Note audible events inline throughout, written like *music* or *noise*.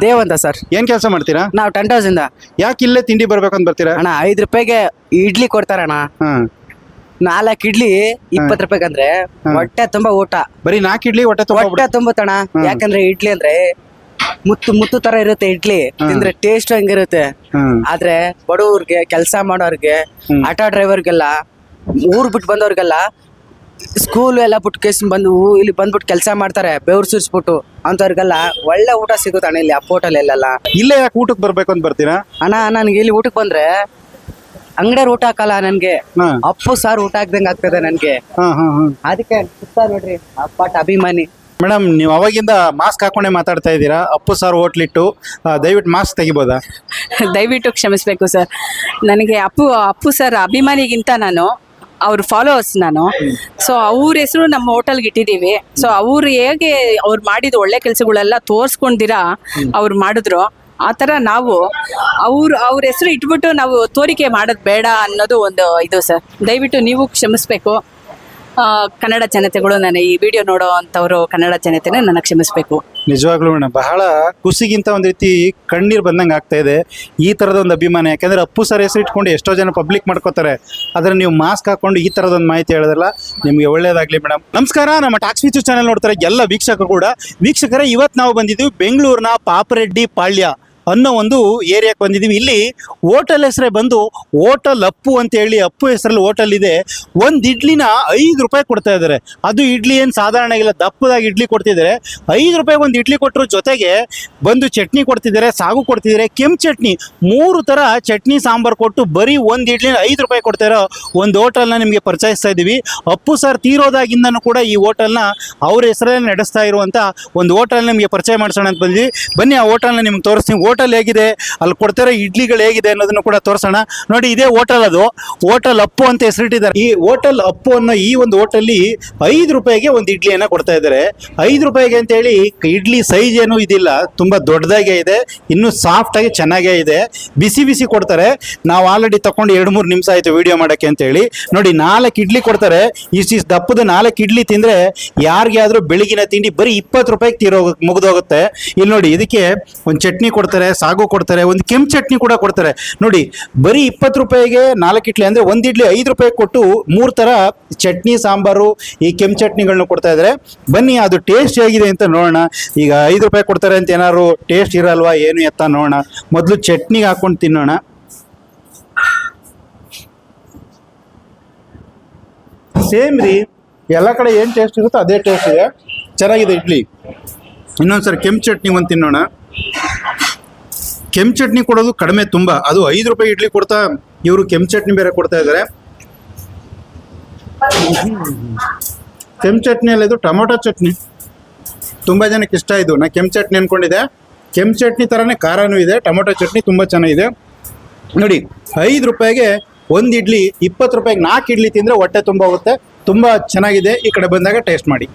ದೇವ್ ಅಂತ ಸರ್. ಏನ್ ಕೆಲಸ ಮಾಡ್ತೀರಾ? ನಾವು ಟೆಂಟ್ ಹೌಸ್ ಇಂದ. ಯಾಕೆ ಇಲ್ಲೇ ತಿಂಡಿ ಬರ್ಬೇಕಂತ ಬರ್ತೀರಾ? ಅಣ್ಣ ಐದು ರೂಪಾಯಿಗೆ ಇಡ್ಲಿ ಕೊಡ್ತಾರಣ್ಣ. ಹಾ. ನಾಲ್ಕು ಇಡ್ಲಿ ಇಪ್ಪತ್ತು ರೂಪಾಯಿಗೆ ಅಂದ್ರೆ ಹೊಟ್ಟೆ ತುಂಬಾ ಊಟ. ಬರೀ ನಾಲ್ಕು ಇಡ್ಲಿ ಹೊಟ್ಟೆ ತುಂಬ ಹೊಟ್ಟೆ ತುಂಬುತ್ತಣ್ಣ. ಯಾಕಂದ್ರೆ ಇಡ್ಲಿ ಅಂದ್ರೆ ಮುತ್ತು ಮುತ್ತು ತರ ಇರುತ್ತೆ ಇಡ್ಲಿ. ತಿಂದ್ರೆ ಟೇಸ್ಟ್ ಹಂಗಿರುತ್ತೆ. ಆದ್ರೆ ಬಡವ್ರಿಗೆ ಕೆಲಸ ಮಾಡೋರ್ಗೆ ಆಟೋ ಡ್ರೈವರ್ಗೆಲ್ಲ ಊರ್ ಬಿಟ್ಟು ಬಂದವ್ರಿಗೆಲ್ಲ ಸ್ಕೂಲ್ ಎಲ್ಲ ಬಿಟ್ಟು ಕೇಸ್ ಬಂದು ಇಲ್ಲಿ ಬಂದ್ಬಿಟ್ಟು ಕೆಲಸ ಮಾಡ್ತಾರೆ ಬೆವ್ರು ಸುರಿಸ್ಬಿಟ್ಟು ಅಂತವ್ರಿಗೆಲ್ಲ ಒಳ್ಳೆ ಊಟ ಸಿಗುತ್ತೆ ಅಣ್ಣ ಇಲ್ಲಿ ಆ ಹೋಟೆಲ್ ಎಲ್ಲೆಲ್ಲ ಇಲ್ಲೇ ಯಾಕೆ ಊಟಕ್ಕೆ ಬರ್ಬೇಕು ಅಂತ ಬರ್ತೀರಾ? ಅಣ್ಣ ನನಗೆ ಇಲ್ಲಿ ಊಟಕ್ಕೆ ಬಂದ್ರೆ ಅಂಗಡಿಯವ್ರು ಊಟ ಹಾಕಲ್ಲ ನನಗೆ. ಹಾ. ಅಪ್ಪು ಸಾರು ಊಟ ಹಾಕ್ದಂಗೆ ಆಗ್ತದೆ ನನಗೆ. ಹಾ ಹಾ ಹಾ. ಅದಕ್ಕೆ ಸುತ್ತ ನೋಡ್ರಿ ಅಪ್ಪಟ್ ಅಭಿಮಾನಿ. ಮೇಡಮ್ ನೀವು ಅವಾಗಿಂದ ಮಾಸ್ಕ್ ಹಾಕೊಂಡೇ ಮಾತಾಡ್ತಾ ಇದ್ದೀರಾ? ಅಪ್ಪು ಸರ್ ಹೋಟ್ಲಿಟ್ಟು ಆ, ದಯವಿಟ್ಟು ಮಾಸ್ಕ್ ತೆಗಿಬೋದಾ? ದಯವಿಟ್ಟು ಕ್ಷಮಿಸ್ಬೇಕು ಸರ್ ನನಗೆ ಅಪ್ಪು ಅಪ್ಪು ಸರ್ ಅಭಿಮಾನಿಗಿಂತ ನಾನು ಅವ್ರ ಫಾಲೋವರ್ಸ್ ನಾನು. ಸೊ ಅವ್ರ ಹೆಸರು ನಮ್ಮ ಹೋಟೆಲ್ಗೆ ಇಟ್ಟಿದ್ದೀವಿ. ಸೊ ಅವ್ರು ಹೇಗೆ ಅವ್ರು ಮಾಡಿದ ಒಳ್ಳೆ ಕೆಲಸಗಳೆಲ್ಲ ತೋರಿಸ್ಕೊಂಡಿರಾ ಅವ್ರು ಮಾಡಿದ್ರು. ಆ ಥರ ನಾವು ಅವ್ರ ಅವ್ರ ಹೆಸರು ಇಟ್ಬಿಟ್ಟು ನಾವು ತೋರಿಕೆ ಮಾಡೋದು ಬೇಡ ಅನ್ನೋದು ಒಂದು ಇದು ಸರ್. ದಯವಿಟ್ಟು ನೀವು ಕ್ಷಮಿಸ್ಬೇಕು. ಕನ್ನಡ ಜನತೆಗಳು ನಾನು ಈ ವಿಡಿಯೋ ನೋಡೋ ಅಂಥವ್ರು ಕನ್ನಡ ಜನತೆನೇ ನನಗೆ ಕ್ಷಮಿಸ್ಬೇಕು. ನಿಜವಾಗ್ಲೂ ಮೇಡಮ್ ಬಹಳ ಖುಷಿಗಿಂತ ಒಂದು ರೀತಿ ಕಣ್ಣೀರು ಬಂದಂಗೆ ಆಗ್ತಾ ಇದೆ. ಈ ಥರದ ಒಂದು ಅಭಿಮಾನ, ಯಾಕಂದ್ರೆ ಅಪ್ಪು ಸರ್ ಹೆಸರು ಇಟ್ಕೊಂಡು ಎಷ್ಟೋ ಜನ ಪಬ್ಲಿಕ್ ಮಾಡ್ಕೋತಾರೆ. ಆದರೆ ನೀವು ಮಾಸ್ಕ್ ಹಾಕೊಂಡು ಈ ಥರದ ಮಾಹಿತಿ ಹೇಳಿದ್ರಲ್ಲ ನಿಮಗೆ ಒಳ್ಳೇದಾಗಲಿ ಮೇಡಮ್ ನಮಸ್ಕಾರ, ನಮ್ಮ ಟಾಕ್ಸ್ ಫೀಚರ್ ಚಾನೆಲ್ ನೋಡ್ತಾರೆ ಎಲ್ಲ ವೀಕ್ಷಕರು ಕೂಡ. ವೀಕ್ಷಕರೇ ಇವತ್ತು ನಾವು ಬಂದಿದ್ದೀವಿ ಬೆಂಗಳೂರಿನ ಪಾಪರೆಡ್ಡಿ ಪಾಳ್ಯ. ಅನ್ನೋ ಒಂದು ಏರಿಯಾಕ್ಕೆ ಬಂದಿದ್ದೀವಿ. ಇಲ್ಲಿ ಹೋಟೆಲ್ ಹೆಸರೇ ಬಂದು ಹೋಟೆಲ್ ಅಪ್ಪು ಅಂತ ಹೇಳಿ ಅಪ್ಪು ಹೆಸರಲ್ಲಿ ಹೋಟೆಲ್ ಇದೆ. ಒಂದು ಇಡ್ಲಿನ ಐದು ರೂಪಾಯಿ ಕೊಡ್ತಾ ಇದ್ದಾರೆ. ಅದು ಇಡ್ಲಿ ಏನು ಸಾಧಾರಣ ಇಲ್ಲ, ದಪ್ಪದಾಗಿ ಇಡ್ಲಿ ಕೊಡ್ತಿದ್ದಾರೆ. ಐದು ರೂಪಾಯಿ ಒಂದು ಇಡ್ಲಿ ಕೊಟ್ಟರು ಜೊತೆಗೆ ಬಂದು ಚಟ್ನಿ ಕೊಡ್ತಿದ್ದಾರೆ, ಸಾಗು ಕೊಡ್ತಿದ್ದಾರೆ, ಕೆಂಪು ಚಟ್ನಿ. ಮೂರು ಥರ ಚಟ್ನಿ ಸಾಂಬಾರು ಕೊಟ್ಟು ಬರೀ ಒಂದು ಇಡ್ಲಿನ ಐದು ರೂಪಾಯಿ ಕೊಡ್ತಾ ಇರೋ ಒಂದು ಹೋಟೆಲ್ನ ನಿಮಗೆ ಪರಿಚಯಿಸ್ತಾ ಇದ್ದೀವಿ. ಅಪ್ಪು ಸರ್ ತೀರೋದಾಗಿಂದನೂ ಕೂಡ ಈ ಹೋಟೆಲ್ನ ಅವ್ರ ಹೆಸರಲ್ಲೇ ನಡೆಸ್ತಾ ಇರುವಂಥ ಒಂದು ಹೋಟೆಲ್ ನಿಮಗೆ ಪರಿಚಯ ಮಾಡಿಸೋಣ ಅಂತ ಬಂದ್ವಿ ಬನ್ನಿ, ಆ ಹೋಟೆಲ್ನ ನಿಮ್ಗೆ ತೋರಿಸ್ತೀನಿ. ಹೋಟೆಲ್ ಹೇಗಿದೆ, ಅಲ್ಲಿ ಕೊಡ್ತಿರೋ ಇಡ್ಲಿಗಳು ಹೇಗಿದೆ ಅನ್ನೋದನ್ನು ಕೂಡ ತೋರಿಸೋಣ. ನೋಡಿ, ಇದೇ ಹೋಟೆಲ್ ಅದು. ಹೋಟೆಲ್ ಅಪ್ಪು ಅಂತ ಹೆಸರಿಟ್ಟಿದ್ದಾರೆ. ಈ ಹೋಟೆಲ್ ಅಪ್ಪು ಅನ್ನೋ ಈ ಒಂದು ಹೋಟೆಲ್ಲಿ ಐದು ರೂಪಾಯಿಗೆ ಒಂದು ಇಡ್ಲಿಯನ್ನ ಕೊಡ್ತಾ ಇದ್ದಾರೆ. ಐದು ರೂಪಾಯಿಗೆ ಅಂತ ಹೇಳಿ ಇಡ್ಲಿ ಸೈಜ್ ಏನು ಇದಿಲ್ಲ. ತುಂಬಾ ದೊಡ್ಡದಾಗೆ ಇದೆ. ಇನ್ನು ಸಾಫ್ಟ್ ಆಗಿ ಚೆನ್ನಾಗೇ ಇದೆ. ಬಿಸಿ ಬಿಸಿ ಕೊಡ್ತಾರೆ. ನಾವು ಆಲ್ರೆಡಿ ತಕೊಂಡು ಎರಡು ಮೂರು ನಿಮಿಷ ಆಯ್ತು ವಿಡಿಯೋ ಮಾಡಕ್ಕೆ ಅಂತ ಹೇಳಿ ನೋಡಿ, ನಾಲ್ಕು ಇಡ್ಲಿ ಕೊಡ್ತಾರೆ. ಇಷ್ಟಿಷ್ಟು ದಪ್ಪದ ನಾಲ್ಕು ಇಡ್ಲಿ ತಿಂದ್ರೆ ಯಾರಿಗೆ ಆದ್ರೂ ಬೆಳಗಿನ ತಿಂಡಿ ಬರೀ ಇಪ್ಪತ್ತು ರೂಪಾಯಿಗೆ ತೀರೋ ಮುಗಿದೋಗುತ್ತೆ. ಇಲ್ಲಿ ನೋಡಿ, ಇದಕ್ಕೆ ಒಂದು ಚಟ್ನಿ ಕೊಡ್ತಾರೆ. ಸಾಗು ಕೊಡ್ತಾರೆ, ಒಂದು ಕೆಂಪು ಚಟ್ನಿ ಕೂಡ ಕೊಡ್ತಾರೆ. ನೋಡಿ, ಬರೀ ಇಪ್ಪತ್ತು ರೂಪಾಯಿಗೆ ನಾಲ್ಕು ಇಡ್ಲಿ ಅಂದರೆ ಒಂದು ಇಡ್ಲಿ ಐದು ರೂಪಾಯಿ ಕೊಟ್ಟು ಮೂರು ಥರ ಚಟ್ನಿ, ಸಾಂಬಾರು, ಈ ಕೆಂಪು ಚಟ್ನಿಗಳನ್ನ ಕೊಡ್ತಾ ಇದ್ದಾರೆ ಬನ್ನಿ, ಅದು ಟೇಸ್ಟ್ ಹೇಗಿದೆ ಅಂತ ನೋಡೋಣ. ಈಗ ಐದು ರೂಪಾಯಿ ಕೊಡ್ತಾರೆ ಅಂತ ಏನಾದ್ರು ಟೇಸ್ಟ್ ಇರಲ್ವಾ, ಏನು ಎತ್ತ ನೋಡೋಣ. ಮೊದಲು ಚಟ್ನಿಗೆ ಹಾಕೊಂಡು ತಿನ್ನೋಣ. ಸೇಮ್ ರೀ, ಎಲ್ಲ ಕಡೆ ಏನು ಟೇಸ್ಟ್ ಇರುತ್ತೋ ಅದೇ ಟೇಸ್ಟ್ ಇದೆ. ಚೆನ್ನಾಗಿದೆ ಇಡ್ಲಿ. ಇನ್ನೊಂದ್ಸರಿ ಕೆಂಪು ಚಟ್ನಿ ಒಂದು ತಿನ್ನೋಣ. ಕೆಂಪು ಚಟ್ನಿ ಕೊಡೋದು ಕಡಿಮೆ ತುಂಬ. ಅದು ಐದು ರೂಪಾಯಿ ಇಡ್ಲಿ ಕೊಡ್ತಾ ಇವರು ಕೆಂಪು ಚಟ್ನಿ ಬೇರೆ ಕೊಡ್ತಾ ಇದ್ದಾರೆ ಕೆಂಪು ಚಟ್ನಿಯಲ್ಲಿ ಇದು ಟೊಮೊಟೊ ಚಟ್ನಿ. ತುಂಬ ಜನಕ್ಕೆ ಇಷ್ಟ ಇದು. ನಾ ಕೆಂಪು ಚಟ್ನಿ ಅಂದ್ಕೊಂಡಿದ್ದೆ ಕೆಂಪು ಚಟ್ನಿ ಥರನೇ ಖಾರನೂ ಇದೆ, ಟೊಮೊಟೊ ಚಟ್ನಿ ತುಂಬ ಚೆನ್ನಾಗಿದೆ. ನೋಡಿ, ಐದು ರೂಪಾಯಿಗೆ ಒಂದು ಇಡ್ಲಿ, ಇಪ್ಪತ್ತು ರೂಪಾಯಿಗೆ ನಾಲ್ಕು ಇಡ್ಲಿ ತಿಂದರೆ ಹೊಟ್ಟೆ ತುಂಬ ಹೋಗುತ್ತೆ. ತುಂಬ ಚೆನ್ನಾಗಿದೆ. ಈ ಕಡೆ ಬಂದಾಗ ಟೇಸ್ಟ್ ಮಾಡಿ.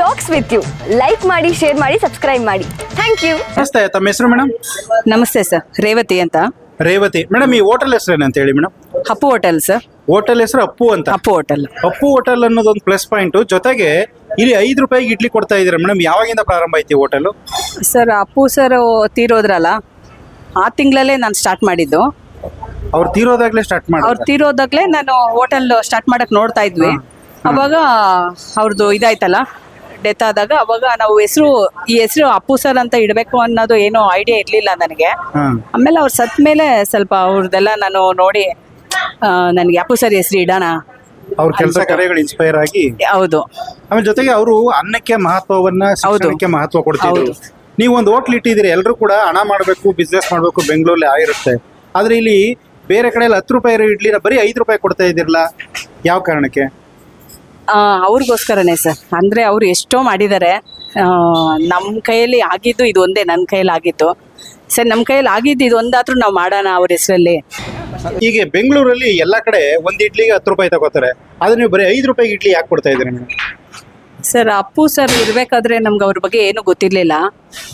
ಟಾಕ್ಸ್ ವಿತ್ ಯು ಲೈಕ್ ಮಾಡಿ ಶೇರ್ ಮಾಡಿ ಸಬ್ಸ್ಕ್ರೈಬ್ ಮಾಡಿ. ಥ್ಯಾಂಕ್ ಯು ನಮಸ್ತೆ ತಮ್ಮ ಹೆಸರು ಮೇಡಮ್? ನಮಸ್ತೆ ಸರ್ ರೇವತಿ ಅಂತ. ರೇವತಿ. ಮೇಡಮ್ ಈ ಹೋಟೆಲ್ ಹೆಸರು ಏನಂತ ಹೇಳಿ madam? Appu hotel sir. Hotel ಹೆಸರು ಅಪ್ಪು ಅಂತ. ಅಪ್ಪು ಹೋಟೆಲ್ ಅಪ್ಪು ಹೋಟೆಲ್ ಅನ್ನೋದೊಂದು ಪ್ಲಸ್ ಪಾಯಿಂಟ್ ಜೊತೆಗೆ ಇಲ್ಲಿ ಐದು ರೂಪಾಯಿಗೆ ಇಡ್ಲಿ ಕೊಡ್ತಾ ಇದ್ದೀರಾ ಮೇಡಮ್? ಯಾವಾಗಿಂದ ಪ್ರಾರಂಭ ಆಯ್ತು ಹೋಟೆಲ್ ಸರ್ ಅಪ್ಪು ಸರ್ ತೀರೋದ್ರಲ್ಲ ಆ ತಿಂಗಳಲ್ಲೇ ನಾನು ಸ್ಟಾರ್ಟ್ ಮಾಡಿದ್ದು. ಅವ್ರು ತೀರೋದಾಗ್ಲೇ ಸ್ಟಾರ್ಟ್ ಮಾಡಿ ಅವ್ರು ತೀರೋದಾಗ್ಲೇ ನಾನು ಹೋಟೆಲ್ ಸ್ಟಾರ್ಟ್ ಮಾಡಕ್ ನೋಡ್ತಾ ಇದ್ವಿ. ಅವಾಗ ಅವ್ರದ್ದು ಇದಾಯ್ತಲ್ಲ ಡೆತ್ ಆದಾಗ ಅವಾಗ ನಾವು ಹೆಸರು ಈ ಹೆಸರು ಅಪ್ಪು ಸರ್ ಅಂತ ಇಡಬೇಕು ಅನ್ನೋದು ಏನು ಐಡಿಯಾ ಇರಲಿಲ್ಲ ನನಗೆ. ಆಮೇಲೆ ಅವ್ರು ಸತ್ ಮೇಲೆ ಸ್ವಲ್ಪ ಅವ್ರದ್ದೆಲ್ಲ ನಾನು ನೋಡಿ ನನಗೆ ಅಪ್ಪು ಸರ್ ಹೆಸರು ಇಡೋಣ. ಅವ್ರ ಕೆಲಸ ಕಾರ್ಯಗಳು ಇನ್ಸ್ಪೈರ್ ಆಗಿ. ಹೌದು. ಆಮೇಲೆ ಜೊತೆಗೆ ಅವರು ಅನ್ನಕ್ಕೆ ಮಹತ್ವವನ್ನ ಶಿಕ್ಷಣಕ್ಕೆ ಮಹತ್ವ ಕೊಡ್ತಿದ್ರು. ನೀವು ಒಂದು ಹೋಟ್ಲ್ ಇಟ್ಟಿದ್ದೀರಿ ಎಲ್ಲರೂ ಕೂಡ ಹಣ ಮಾಡಬೇಕು ಬಿಸ್ನೆಸ್ ಮಾಡಬೇಕು ಬೆಂಗಳೂರಲ್ಲಿ ಆಗಿರುತ್ತೆ. ಆದ್ರೆ ಇಲ್ಲಿ ಬೇರೆ ಕಡೆ ಎಲ್ಲ ಹತ್ತು ರೂಪಾಯಿ ಇಡ್ಲಿನ ಬರೀ ಐದು ರೂಪಾಯಿ ಕೊಡ್ತಾ ಇದ್ದಿರಲ್ಲ ಯಾವ ಕಾರಣಕ್ಕೆ? ಅವ್ರಿಗೋಸ್ಕರನೇ ಸರ್. ಅಂದರೆ ಅವರು ಎಷ್ಟೋ ಮಾಡಿದ್ದಾರೆ ನಮ್ಮ ಕೈಯಲ್ಲಿ ಆಗಿದ್ದು ಇದು ಒಂದೇ ನನ್ನ ಕೈಯಲ್ಲಿ ಆಗಿತ್ತು ಸರ್ ನಮ್ಮ ಕೈಯಲ್ಲಿ ಆಗಿದ್ದು ಇದು ಒಂದಾದ್ರೂ ನಾವು ಮಾಡೋಣ ಅವ್ರ ಹೆಸರಲ್ಲಿ. ಹೀಗೆ ಬೆಂಗಳೂರಲ್ಲಿ ಎಲ್ಲ ಕಡೆ ಒಂದು ಇಡ್ಲಿಗೆ ಹತ್ತು ರೂಪಾಯಿ ತಗೋತಾರೆ. ಆದರೆ ನೀವು ಬರೀ ಐದು ರೂಪಾಯಿಗೆ ಇಡ್ಲಿ ಯಾಕೆ ಕೊಡ್ತಾ ಇದ್ದೀರಿ ಮೇಡಮ್ ಸರ್ ಅಪ್ಪು ಸರ್ ಇರಬೇಕಾದ್ರೆ ನಮ್ಗೆ ಅವ್ರ ಬಗ್ಗೆ ಏನು ಗೊತ್ತಿರಲಿಲ್ಲ.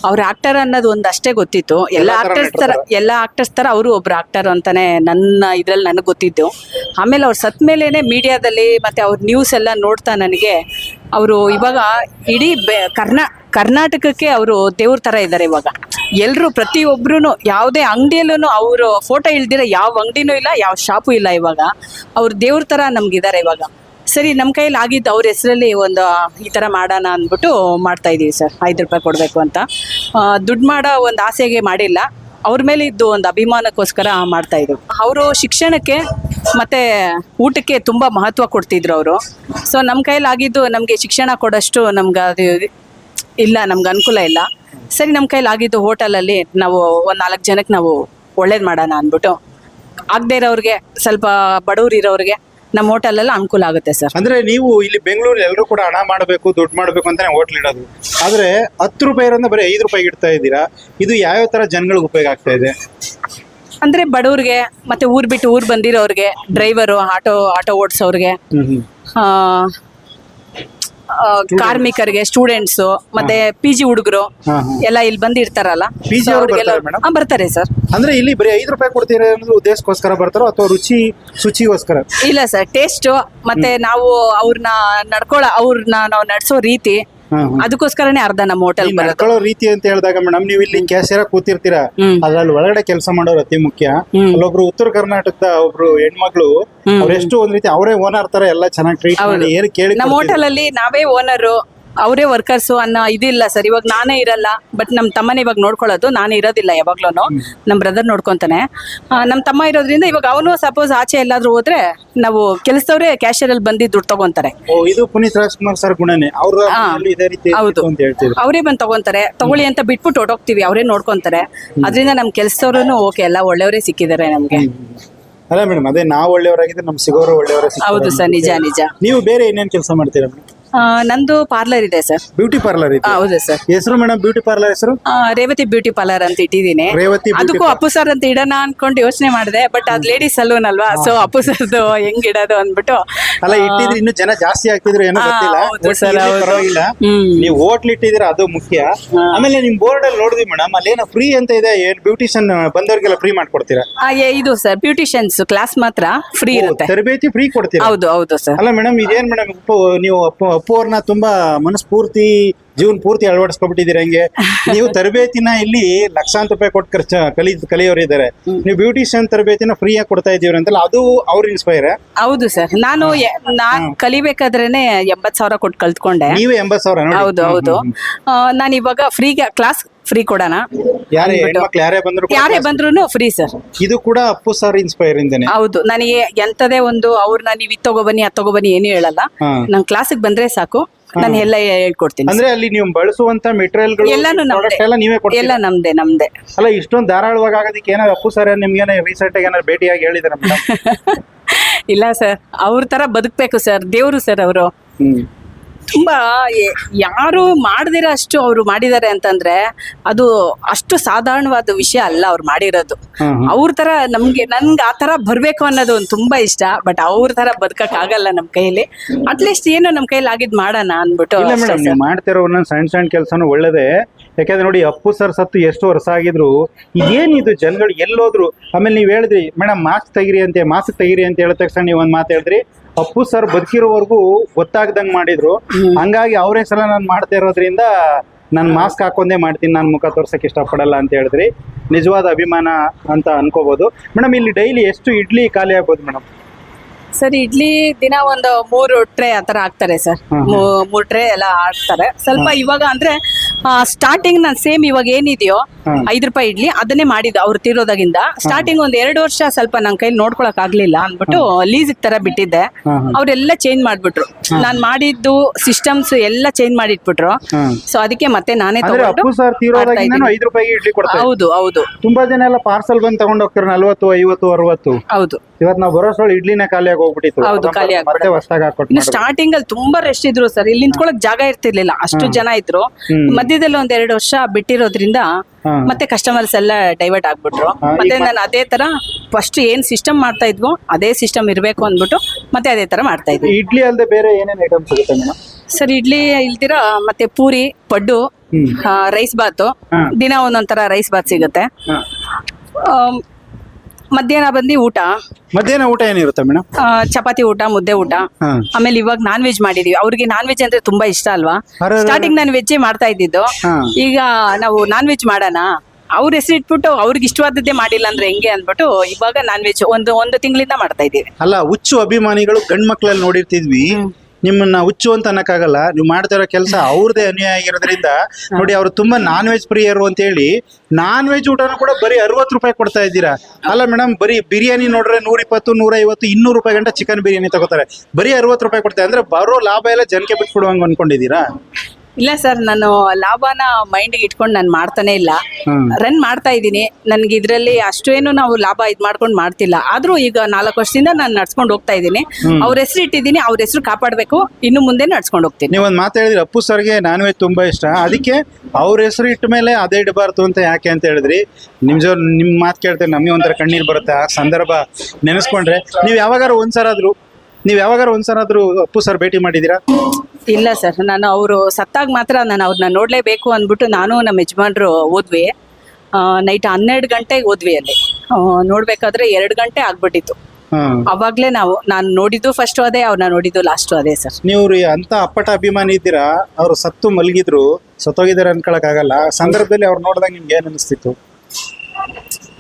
ಅವ್ರ ಆಕ್ಟರ್ ಅನ್ನೋದು ಒಂದು ಅಷ್ಟೇ ಗೊತ್ತಿತ್ತು. ಎಲ್ಲ ಆಕ್ಟರ್ಸ್ ತರ ಎಲ್ಲ ಆಕ್ಟರ್ಸ್ ತರ ಅವರು ಒಬ್ರು ಆಕ್ಟರ್ ಅಂತಾನೆ ನನ್ನ ಇದ್ರಲ್ಲಿ ನನಗೆ ಗೊತ್ತಿದ್ದು. ಆಮೇಲೆ ಅವ್ರು ಸತ್ ಮೇಲೇನೆ ಮೀಡಿಯಾದಲ್ಲಿ ಮತ್ತೆ ಅವ್ರ ನ್ಯೂಸ್ ಎಲ್ಲ ನೋಡ್ತಾ ನನಗೆ. ಅವರು ಇವಾಗ ಇಡೀ ಬೆ ಕರ್ನಾ ಕರ್ನಾಟಕಕ್ಕೆ ಅವರು ದೇವ್ರ ಥರ ಇದ್ದಾರೆ ಇವಾಗ. ಎಲ್ಲರೂ ಪ್ರತಿಯೊಬ್ರು ಯಾವುದೇ ಅಂಗಡಿಯಲ್ಲೂ ಅವರು ಫೋಟೋ ಇಳ್ದಿರೋ ಯಾವ ಅಂಗಡಿನೂ ಇಲ್ಲ ಯಾವ ಶಾಪು ಇಲ್ಲ ಇವಾಗ. ಅವ್ರು ದೇವ್ರ ಥರ ನಮ್ಗಿದ್ದಾರೆ ಇವಾಗ. ಸರಿ ನಮ್ಮ ಕೈಯಲ್ಲಿ ಆಗಿದ್ದು ಅವ್ರ ಹೆಸರಲ್ಲಿ ಒಂದು ಈ ಥರ ಮಾಡೋಣ ಅಂದ್ಬಿಟ್ಟು ಮಾಡ್ತಾ ಇದ್ದೀವಿ ಸರ್. ಐದು ರೂಪಾಯಿ ಕೊಡಬೇಕು ಅಂತ. ದುಡ್ಡು ಮಾಡೋ ಒಂದು ಆಸೆಗೆ ಮಾಡಿಲ್ಲ. ಅವ್ರ ಮೇಲೆ ಇದ್ದು ಒಂದು ಅಭಿಮಾನಕ್ಕೋಸ್ಕರ ಮಾಡ್ತಾ ಇದ್ರು. ಅವರು ಶಿಕ್ಷಣಕ್ಕೆ ಮತ್ತೆ ಊಟಕ್ಕೆ ತುಂಬ ಮಹತ್ವ ಕೊಡ್ತಿದ್ರು ಅವರು. ಸೊ ನಮ್ಮ ಕೈಯಲ್ಲಿ ಆಗಿದ್ದು ನಮಗೆ ಶಿಕ್ಷಣ ಕೊಡೋಷ್ಟು ನಮ್ಗೆ ಅದು ಇಲ್ಲ, ನಮ್ಗೆ ಅನುಕೂಲ ಇಲ್ಲ. ಸರಿ ನಮ್ಮ ಕೈಲಿ ಆಗಿದ್ದು ಹೋಟೆಲಲ್ಲಿ ನಾವು ಒಂದು ನಾಲ್ಕು ಜನಕ್ಕೆ ನಾವು ಒಳ್ಳೇದು ಮಾಡೋಣ ಅಂದ್ಬಿಟ್ಟು. ಆಗದೆ ಇರೋರಿಗೆ ಸ್ವಲ್ಪ ಬಡವ್ರು ಇರೋರಿಗೆ ನಮ್ಮ ಹೋಟೆಲೆಲ್ಲ ಅನುಕೂಲ ಆಗುತ್ತೆ ಸರ್. ಅಂದ್ರೆ ನೀವು ಇಲ್ಲಿ ಬೆಂಗಳೂರು ಎಲ್ಲರೂ ಕೂಡ ಹಣ ಮಾಡಬೇಕು ದುಡ್ಡು ಮಾಡಬೇಕು ಅಂತಾನೆ ಹೋಟ್ಲ್ ಇಡೋದು. ಆದ್ರೆ ಹತ್ತು ರೂಪಾಯಿ ಬರೀ ಐದು ರೂಪಾಯಿ ಇಡ್ತಾ ಇದ್ದೀರಾ? ಇದು ಯಾವ ತರ ಜನಗಳಿಗೆ ಉಪಯೋಗ ಆಗ್ತಾ ಇದೆ? ಅಂದ್ರೆ ಬಡವ್ರಿಗೆ ಮತ್ತೆ ಊರ್ ಬಿಟ್ಟು ಊರ್ ಬಂದಿರೋರಿಗೆ ಡ್ರೈವರು ಆಟೋ ಆಟೋ ಓಡಿಸೋರಿಗೆ ಕಾರ್ಮಿಕರಿಗೆ ಸ್ಟೂಡೆಂಟ್ಸ್ ಮತ್ತೆ ಪಿ ಜಿ ಹುಡುಗರು. ಎಲ್ಲ ಇಲ್ಲಿ ಬಂದಿರ್ತಾರಲ್ಲ PG So ಅವ್ರು ಅವ್ರಿಗೆಲ್ಲ- ಬರ್ತಾರಾ ಮೇಡಮ್? ಹಾ, ಬರ್ತಾರೆ ಸರ್ ಅಂದ್ರೆ ಇಲ್ಲಿ ಬರೀ ಐದು ರೂಪಾಯಿ ಕೊಡ್ತೀರಾ ಅನ್ನೋದು ಉದ್ದೇಶಕ್ಕೋಸ್ಕರ ಬರ್ತಾರೋ ಅಥವಾ ರುಚಿ ಶುಚಿಗೋಸ್ಕರ ಇಲ್ಲ ಸರ್ ಟೇಸ್ಟ್ ಮತ್ತೆ ನಾವು ಅವ್ರನ್ನ ನಡ್ಕೊಳ ಅವ್ರನ್ನ ನಾವು ನಡ್ಸೋ ರೀತಿ. ಅದಕ್ಕೋಸ್ಕರನೇ ಅರ್ಧ ನಮ್ಮ ಹೋಟೆಲ್ ಬರೋದು ರೀತಿ ಅಂತ ಹೇಳಿದಾಗ ಮೇಡಮ್ ನೀವು ಇಲ್ಲಿ ಕ್ಯಾಶಿಯರ್ ಕೂತಿರ್ತೀರಾ ಹ್ಮ್. ಅದ್ರಲ್ಲಿ ಒಳಗಡೆ ಕೆಲಸ ಮಾಡೋರು ಅತಿ ಮುಖ್ಯ. ಅಲ್ಲೊಬ್ರು ಉತ್ತರ ಕರ್ನಾಟಕದ ಒಬ್ರು ಹೆಣ್ಮಕ್ಳು. ಅವ್ರೆಷ್ಟು ಒಂದ್ ರೀತಿ ಅವರೇ ಓನರ್ ತರ ಎಲ್ಲ ಚೆನ್ನಾಗಿ ಟ್ರೀಟ್. ಮಾಡಿ ಏನು ಕೇಳಿ ನಮ್ಮ ಹೋಟೆಲ್ ಅಲ್ಲಿ ನಾವೇ ಓನರು ಅವರೇ ವರ್ಕರ್ಸು ಅನ್ನೋ ಇದಿಲ್ಲ ಸರ್ ಇವಾಗ ನಾನೇ ಇರಲ್ಲ ಬಟ್ ನಮ್ಮ ತಮ್ಮನೇ ಇವಾಗ ನೋಡ್ಕೊಳ್ಳೋದು ನಾನು ಇರೋದಿಲ್ಲ ಯಾವಾಗ್ಲೂ ನಮ್ಮ ಬ್ರದರ್ ನೋಡ್ಕೊಂತಾನೆ. ನಮ್ಮ ತಮ್ಮ ಇರೋದ್ರಿಂದ ಇವಾಗ ಅವನು ಸಪೋಸ್ ಆಚೆ ಎಲ್ಲಾದ್ರೂ ಹೋದ್ರೆ ನಾವು ಕೆಲಸದವ್ರೆ ಕ್ಯಾಶಿಯರ್ ಅಲ್ಲಿ ಬಂದು ದುಡ್ಡು ತಗೊಂತಾರೆ. ಇದು ಪುನೀತ್ ರಾಜ್ಕುಮಾರ್ ಸರ್ ಗುಣನೇ. ಅವ್ರ ಹಾ. ಇದೇ ರೀತಿ ಹೌದು. ಅಂತ ಅವರೇ ಬಂದು ತಗೊಂತಾರೆ. ತಗೊಳ್ಳಿ ಅಂತ ಬಿಟ್ಬಿಟ್ಟು ಹೊಟ್ಟೋಗ್ತೀವಿ ಅವರೇ ನೋಡ್ಕೊಂತಾರೆ. ಅದರಿಂದ ನಮ್ಮ ಕೆಲಸದವ್ರು ಓಕೆ ಎಲ್ಲ ಒಳ್ಳೆಯವರೇ ಸಿಕ್ಕಿದ್ದಾರೆ ನಮಗೆ. ಅದೇ ಮೇಡಮ್ ಅದೇ ನಾವು ಒಳ್ಳೆಯವರಾಗಿದ್ರೆ ನಮ್ಮ ಸಿಗೋರು ಒಳ್ಳೆಯವರೇ ಹೌದು ಸರ್ ನಿಜ ನಿಜ. ನೀವು ಬೇರೆ ಏನೇನ್ ಕೆಲಸ ಮಾಡ್ತೀರಾ ಆ, ನಂದು ಪಾರ್ಲರ್ ಇದೆ ಸರ್ ಬ್ಯೂಟಿ ಪಾರ್ಲರ್ ಇದೆ ಹೌದು ಸರ್ ಹೆಸರು ಮೇಡಮ್ ಬ್ಯೂಟಿ ಪಾರ್ಲರ್ ಹೆಸರು? ಆ, ರೇವತಿ ಬ್ಯೂಟಿ ಪಾರ್ಲರ್ ಅಂತ ಇಟ್ಟಿದ್ದೀನಿ. ರೇವತಿ beauty ಅದಕ್ಕೂ ಅಪ್ಪು ಸರ್ ಅಂತ ಇಡೋಣ ಅನ್ಕೊಂಡು ಯೋಚನೆ ಮಾಡಿದೆ ಬಟ್ ಅದ್ ಲೇಡೀಸ್ ಸಲೂನ್ ಅಲ್ವಾ ಸೊ ಅಪ್ಪು ಸರ್ದು ಹೆಂಗ್ ಇಡೋದು ಅಂದ್ಬಿಟ್ಟು ಅಲ್ಲ ಇಟ್ಟಿದ್ರೆ ಇನ್ನು ಜನ ಜಾಸ್ತಿ ಆಗ್ತಿದ್ರು ಏನೋ ಗೊತ್ತಿಲ್ಲ. ಹೌದು ಒಟ್ಟು sir, ಇರ್ಲಿ ಹೌದು. ಪರವಾಗಿಲ್ಲ. ಹ್ಮ್. ನೀವು ಹೋಟ್ಲ್ ಇಟ್ಟಿದ್ರೆ ಅದು ಮುಖ್ಯ. ಆಮೇಲೆ ನಿಮ್ ಬೋರ್ಡ್ ಅಲ್ಲಿ ನೋಡಿದ್ವಿ ಮೇಡಮ್ ಅಲ್ಲೇನೋ ಫ್ರೀ ಅಂತ ಇದೆ ಏನ್ ಬ್ಯೂಟಿಷಿಯನ್ ಬಂದವರಿಗೆಲ್ಲ ಫ್ರೀ ಮಾಡ್ಕೊಡ್ತೀರಾ? ಆ, ಏ- ಇದು ಸರ್ ಬ್ಯೂಟಿಷಿಯನ್ಸ್ ಕ್ಲಾಸ್ ಮಾತ್ರ ಫ್ರೀ ಇರುತ್ತೆ. ತರಬೇತಿ ಫ್ರೀ ಕೊಡ್ತೀರಾ? ಹೌದು ಹೌದು ಸರ್ ಅಲ್ಲ ಮೇಡಮ್ ಇದೇನ್ ಮೇಡಮ್ ನೀವು ಅಪ್ಪು ಅಪ್ಪು ಅವ್ರನ್ನ ತುಂಬಾ ಮನಸ್ಫೂರ್ತಿ ಜೀವನ ಪೂರ್ತಿ ಅಳವಡಿಸ್ಕೊಬಿಟ್ಟಿದ್ದೀರಾ ಹಂಗೆ. ನೀವು ತರಬೇತಿನ ಇಲ್ಲಿ ಲಕ್ಷಾಂತರ ರೂಪಾಯಿ ಕೊಟ್ಟು ಖರ್ಚು ಕಲಿ ಕಲಿಯೋರು ಇದ್ದಾರೆ. ನೀವು ಬ್ಯೂಟಿಷಿಯನ್ ತರಬೇತಿನ ಫ್ರೀ ಆಗಿ ಕೊಡ್ತಾ ಇದ್ದೀವಿ ಅಂತಲ್ಲ ಅದು ಅವ್ರ ಇನ್ಸ್ಪೈರ್ ಹೌದು ಸರ್. ನಾನು ಎ- ನಾನ್ ಕಲಿಬೇಕಾದ್ರೇನೆ ಎಂಬತ್ ಸಾವಿರ ಕೊಟ್ಟು ಕಲ್ತ್ಕೊಂಡೆ. ನೀವೇ ಎಂಬತ್ ಸಾವಿರ ನೋಡಿ. ಹೌದು ಹೌದು. ನಾನು ಇವಾಗ ಫ್ರೀಗೆ ಕ್ಲಾಸ್ ಫ್ರೀ ಕೊಡೋಣ ಯಾರೇ. ಹೆಣ್ಮಕ್ಳು ಯಾರೇ ಬಂದ್ರು ಕೂಡ ಯಾರೇ ಬಂದ್ರು ಫ್ರೀ ಸರ್ ಇದು ಕೂಡ ಅಪ್ಪು ಸರ್ ಇನ್ಸ್ಪೈರ್ ಇಂದೇನೆ. ಹೌದು. ನನಗೆ ಎಂತದೇ ಒಂದು ಅವ್ರನ್ನ ನೀವು ಇದು ಬನ್ನಿ ಅದು ತಗೊಬನ್ನಿ ಏನು ಹೇಳಲ್ಲ. ಹಾ. ನಂಗೆ ಕ್ಲಾಸಿಗೆ ಬಂದ್ರೆ ಸಾಕು. ನಾನು ಎಲ್ಲ ಹೇಳ್ಕೊಡ್ತೀನಿ. ಅಂದ್ರೆ ಅಲ್ಲಿ ನೀವು ಬಳಸುವಂತ ಮೆಟೀರಿಯಲ್ ಎಲ್ಲಾನು ನಮ್ದೇ. ಎಲ್ಲ ನೀವೇ ಕೊಡ್ತೀರಾ? ಎಲ್ಲ ನಮ್ದೇ ನಮ್ದೇ. ಅಲ್ಲ ಇಷ್ಟೊಂದು ಧಾರಾಳವಾಗಿ ಆಗೋದಕ್ಕೆ ಏನಾದ್ರು ಅಪ್ಪು ಸರ್ ನಿಮ್ಗೆ ರೀಸೆಂಟ್ ಆಗಿ ಏನಾದ್ರು ಭೇಟಿಯಾಗಿ ಹೇಳಿದ್ರೆ *laughs* ಇಲ್ಲ ಸರ್ ಅವ್ರ ತರ ಬದುಕ್ಬೇಕು ಸರ್ ದೇವ್ರು ಸರ್ ಅವರು. ತುಂಬಾ ಯಾರು ಮಾಡದಿರೋ ಅಷ್ಟು ಅವರು ಮಾಡಿದ್ದಾರೆ ಅಂತಂದ್ರೆ ಅದು ಅಷ್ಟು ಸಾಧಾರಣವಾದ ವಿಷಯ ಅಲ್ಲ ಅವ್ರು ಮಾಡಿರೋದು. ಅವ್ರ ತರ ನಮ್ಗೆ ನನ್ಗೆ ಆ ತರ ಬರ್ಬೇಕು ಅನ್ನೋದು ಒಂದು ತುಂಬಾ ಇಷ್ಟ ಬಟ್ ಅವ್ರ ತರ ಬದುಕಕ್ ಆಗಲ್ಲ ನಮ್ ಕೈಲಿ ಅಟ್ಲೀಸ್ಟ್ ಏನೋ ನಮ್ ಕೈಲಿ ಆಗಿದ್ ಮಾಡೋಣ ಅನ್ಬಿಟ್ಟು ಇಲ್ಲ ಅಷ್ಟೇ ಮೇಡಮ್ sir. ನೀವು ಮಾಡ್ತಿರೋ ಒಂದೊಂದು ಸಣ್ಣ ಸಣ್ಣ ಕೆಲಸನೂ ಒಳ್ಳೇದೇ ಯಾಕಂದ್ರೆ ನೋಡಿ ಅಪ್ಪು ಸರ್ ಸತ್ತು ಎಷ್ಟು ವರ್ಷ ಆಗಿದ್ರು ಏನಿದು ಜನಗಳು ಎಲ್ಲೋದ್ರು ಆಮೇಲೆ ನೀವು ಹೇಳಿದ್ರಿ ಮೇಡಮ್ ಮಾಸ್ಕ್ ತೆಗಿರಿ ಅಂತ ಮಾಸ್ಕ್ ತೆಗಿರಿ ಅಂತ ಹೇಳಿದ ತಕ್ಷಣ ನೀವು ಒಂದು ಮಾತು ಹೇಳಿದ್ರಿ ಅಪ್ಪು ಸರ್ ಬದುಕಿರೋವರೆಗೂ ಗೊತ್ತಾಗ್ದಂಗ್ ಮಾಡಿದ್ರು. ಹಂಗಾಗಿ ಅವ್ರ ಹೆಸರ ನಾನು ಮಾಡ್ತಾ ಇರೋದ್ರಿಂದ ನಾನು ಮಾಸ್ಕ್ ಹಾಕೊಂಡೇ ಮಾಡ್ತೀನಿ. ನಾನು ಮುಖ ತೋರ್ಸಕ್ ಇಷ್ಟಪಡಲ್ಲ ಅಂತ ಹೇಳಿದ್ರಿ. ನಿಜವಾದ ಅಭಿಮಾನ ಅಂತ ಅನ್ಕೋಬಹುದು ಮೇಡಮ್ ಇಲ್ಲಿ ಡೈಲಿ ಎಷ್ಟು ಇಡ್ಲಿ ಖಾಲಿ ಆಗ್ಬೋದು ಮೇಡಮ್? ಸರ್ ಇಡ್ಲಿ ದಿನ ಒಂದು ಮೂರು ಟ್ರೇ ಆತರ ಹಾಕ್ತಾರೆ ಸರ್. ಮೂರು ಟ್ರೇ ಎಲ್ಲ ಹಾಕ್ತಾರೆ. ಸ್ವಲ್ಪ ಇವಾಗ ಅಂದ್ರೆ ಸ್ಟಾರ್ಟಿಂಗ್ ನಾನು ಸೇಮ್ ಇವಾಗ ಏನಿದೆಯೋ. ಐದು ರೂಪಾಯಿ ಇಡ್ಲಿ ಅದನ್ನೇ ಮಾಡಿದ್ದು ಅವ್ರು ತೀರೋದಾಗಿಂದ. ಸ್ಟಾರ್ಟಿಂಗ್ ಒಂದ್ ಎರಡು ವರ್ಷ ಸ್ವಲ್ಪ ನನ್ನ ಕೈಲಿ ನೋಡ್ಕೊಳಕ್ ಆಗ್ಲಿಲ್ಲ ಅಂದ್ಬಿಟ್ಟು ಲೀಸ್ ತರ ಬಿಟ್ಟಿದ್ದೆ. ಅವರೆಲ್ಲ ಚೇಂಜ್ ಮಾಡ್ಬಿಟ್ರು. ನಾನ್ ಮಾಡಿದ್ದು ಸಿಸ್ಟಮ್ಸ್ ಎಲ್ಲ ಚೇಂಜ್ ಮಾಡಿಟ್ಬಿಟ್ರು. ಸೊ ಅದಕ್ಕೆ ಮತ್ತೆ ನಾನೇ ತಗೊಂಡು. ಐದು ರೂಪಾಯಿಗೆ ಇಡ್ಲಿ ಕೊಡ್ತಾರೆ. ಹೌದು ಹೌದು. ತುಂಬಾ ಜನ ಎಲ್ಲ ಪಾರ್ಸಲ್ ಬಂದ್ ತಗೊಂಡು ಹೋಗ್ತಾರೆ ನಲ್ವತ್ತು ಐವತ್ತು ಅರವತ್ತು. ಹೌದು. ಇವತ್ತು ನಾವು ಬರೋಷ್ಟ್ರೊಳಗೆ ಇಡ್ಲಿನ ಖಾಲಿಯಾಗಿ ಹೋಗ್ಬಿಟ್ಟಿತ್ತು. ಹೌದು, ಖಾಲಿ ಮತ್ತೆ. ಹೊಸ್ದಾಗ್ ಹಾಕೊಟ್ಟು ಸ್ಟಾರ್ಟಿಂಗ್ ಅಲ್ಲಿ ತುಂಬಾ ರೆಸ್ಟ್ ಇದ್ರು ಸರ್ ಇಲ್ಲಿ ನಿಂತ್ಕೊಳಕ್ ಜಾಗ ಇರ್ತಿರ್ಲಿಲ್ಲ. ಅಷ್ಟು ಜನ ಇದ್ರು. ಮಧ್ಯದಲ್ಲಿ ಒಂದ್ ಎರಡು ವರ್ಷ ಬಿಟ್ಟಿರೋದ್ರಿಂದ. ಮತ್ತೆ ಕಸ್ಟಮರ್ಸ್ ಎಲ್ಲ ಡೈವರ್ಟ್ ಆಗ್ಬಿಟ್ರು. ಮತ್ತೆ ನಾನು ಅದೇ ತರ ಫಸ್ಟ್ ಏನ್ ಸಿಸ್ಟಮ್ ಮಾಡ್ತಾ ಇದ್ವೋ ಅದೇ ಸಿಸ್ಟಮ್ ಇರಬೇಕು ಅಂದ್ಬಿಟ್ಟು ಮತ್ತೆ ಅದೇ ತರ ಮಾಡ್ತಾ ಇದ್ವಿ. ಇಡ್ಲಿ ಅಲ್ಲದೆ ಬೇರೆ ಏನೇನು ಐಟಮ್ ಸಿಗುತ್ತೆ ಮೇಡಮ್? ಸರ್ ಇಡ್ಲಿ ಇಲ್ದಿರ ಮತ್ತೆ ಪೂರಿ ಪಡ್ಡು ರೈಸ್ ಬಾತು. ದಿನ ಒಂದೊಂದ್ ತರ ರೈಸ್ ಬಾತ್ ಸಿಗುತ್ತೆ. ಮಧ್ಯಾಹ್ನ ಬಂದು ಊಟ. ಮಧ್ಯಾಹ್ನ ಊಟ ಏನಿರುತ್ತೆ ಮೇಡಮ್? ಆ, ಚಪಾತಿ ಊಟ ಮುದ್ದೆ ಊಟ. ಹಾ. ಆಮೇಲೆ ಇವಾಗ ನಾನ್ ವೆಜ್ ಮಾಡಿದೀವಿ. ಅವ್ರಿಗೆ ನಾನ್ ವೆಜ್ ಅಂದ್ರೆ ತುಂಬಾ ಇಷ್ಟ ಅಲ್ವಾ? ಸ್ಟಾರ್ಟಿಂಗ್ ನಾನ್ ವೆಜ್ಜೇ ಮಾಡ್ತಾ ಇದ್ದಿದ್ದು. ಹಾ. ಈಗ ನಾವು ನಾನ್ ವೆಜ್ ಮಾಡೋಣ. ಅವ್ರ ಹೆಸರು ಇಟ್ಬಿಟ್ಟು ಅವ್ರಿಗೆ ಇಷ್ಟವಾದದ್ದೇ ಮಾಡಿಲ್ಲ ಅಂದ್ರೆ ಹೆಂಗೆ ಅಂದ್ಬಿಟ್ಟು ಇವಾಗ ನಾನ್ ವೆಜ್ ಒಂದು ಒಂದು ತಿಂಗಳಿಂದ ಮಾಡ್ತಾ ಇದ್ದೀವಿ. ಅಲ್ಲ ಹುಚ್ಚು ಅಭಿಮಾನಿಗಳು ಗಂಡ್ ಮಕ್ಳಲ್ಲಿ ನೋಡಿರ್ತಿದ್ವಿ ನಿಮ್ಮನ್ನ ಹುಚ್ಚು ಅಂತ ಅನ್ನಕ್ಕಾಗಲ್ಲ. ನೀವು ಇರೋ ಕೆಲಸ ಅವ್ರದೇ ಅನ್ಯಾಯ ಆಗಿರೋದ್ರಿಂದ ನೋಡಿ ಅವ್ರು ತುಂಬಾ ನಾನ್ ವೆಜ್ ಪ್ರಿಯರು ಅಂತ ಹೇಳಿ ನಾನ್ ವೆಜ್ ಊಟನೂ ಕೂಡ ಬರೀ ಅರವತ್ತು ರೂಪಾಯಿ ಕೊಡ್ತಾ ಇದ್ದೀರಾ? ಅಲ್ಲ ಮೇಡಮ್ ಬರೀ ಬಿರಿಯಾನಿ ನೋಡ್ರೆ ನೂರ ಇಪ್ಪತ್ತು ನೂರ ಐವತ್ತು ಇನ್ನೂರು ರೂಪಾಯಿ ಗಂಟ ಚಿಕನ್ ಬಿರಿಯಾನಿ ತಗೋತಾರೆ. ಬರೀ ಅರವತ್ತು ರೂಪಾಯಿ ಕೊಡ್ತಾರೆ ಅಂದ್ರೆ ಬರೋ ಲಾಭ ಎಲ್ಲ ಜನಕ್ಕೆ ಬಿಟ್ಕೊಡುವಂಗ ಅನ್ಕೊಂಡಿದ್ದೀರಾ? ಇಲ್ಲ ಸರ್ ನಾನು ಲಾಭನ ಮೈಂಡ್ ಇಟ್ಕೊಂಡು ನಾನು ಮಾಡ್ತಾನೆ ಇಲ್ಲ. ರನ್ ಮಾಡ್ತಾ ಇದ್ದೀನಿ. ನನ್ಗೆ ಇದರಲ್ಲಿ ಅಷ್ಟೇನು ನಾವು ಲಾಭ ಇದು ಮಾಡ್ಕೊಂಡು ಮಾಡ್ತಿಲ್ಲ. ಆದ್ರೂ ಈಗ ನಾಲ್ಕು ವರ್ಷದಿಂದ ನಾನು ನಡ್ಸ್ಕೊಂಡು ಹೋಗ್ತಾ ಇದ್ದೀನಿ. ಅವ್ರ ಹೆಸರು ಇಟ್ಟಿದ್ದೀನಿ ಅವ್ರ ಹೆಸರು ಕಾಪಾಡಬೇಕು. ಇನ್ನು ಮುಂದೆ ನಡ್ಸ್ಕೊಂಡು ಹೋಗ್ತೀನಿ. ನೀವೊಂದು ಮಾತು ಹೇಳಿದ್ರಿ ಅಪ್ಪು ಸರ್ಗೆ ನಾನ್ ವೆಜ್ ತುಂಬಾ ಇಷ್ಟ. ಅದಕ್ಕೆ ಅವ್ರ ಹೆಸರು ಇಟ್ಟ ಮೇಲೆ ಅದೇ ಇಡಬಾರ್ದು ಅಂತ ಯಾಕೆ ಅಂತ ಹೇಳಿದ್ರಿ? ನಿಮ್ ಜೊ ನಿಮ್ ಮಾತು ಕೇಳ್ತೇನೆ ನಮಗೆ ಒಂಥರ ಕಣ್ಣೀರ್ ಬರುತ್ತೆ. ಆ ಸಂದರ್ಭ ನೆನೆಸ್ಕೊಂಡ್ರೆ. ನೀವು ಯಾವಾಗಾರು ಒಂದ್ಸರ ಆದ್ರೂ ನೀವು ಯಾವಾಗಾರ ಒಂದ್ಸರ ಆದ್ರೂ ಅಪ್ಪು ಸರ್ ಭೇಟಿ ಮಾಡಿದೀರಾ ಇಲ್ಲ ಸರ್ ನಾನು ಅವರು ಸತ್ತಾಗ ಮಾತ್ರ ನಾನು ಅವ್ರನ್ನ ನೋಡಲೇಬೇಕು ಅಂದ್ಬಿಟ್ಟು ನಾನು ನಮ್ಮ ಯಜಮಾನ್ರು ಓದ್ವಿ ನೈಟ್ ಹನ್ನೆರಡು ಗಂಟೆಗೆ ಓದ್ವಿ ಅಲ್ಲಿ. ಆ, ನೋಡ್ಬೇಕಾದ್ರೆ ಎರಡು ಗಂಟೆ ಆಗ್ಬಿಟ್ಟಿತ್ತು. ಅವಾಗ್ಲೇ ಅವಾಗಲೇ ನಾವು ನಾನು ನೋಡಿದ್ದು ಫಸ್ಟ್ ಅದೇ ಅವ್ರನ್ನ ನೋಡಿದ್ದು ಲಾಸ್ಟ್ ಅದೇ ಸರ್. ನೀವು ರೀ ಅಂತ ಅಪ್ಪಟ ಅಭಿಮಾನಿ ಇದ್ದೀರಾ? ಅವ್ರು ಸತ್ತು ಮಲಗಿದ್ರು ಸತ್ತೋಗಿದ್ದಾರೆ ಅನ್ಕೊಳಕ್ ಆಗಲ್ಲ ಆ ಸಂದರ್ಭದಲ್ಲಿ ಅವ್ರು ನೋಡಿದಾಗ ನಿಮ್ಗೆ ಏನ್ ಅನಿಸ್ತಿತ್ತು?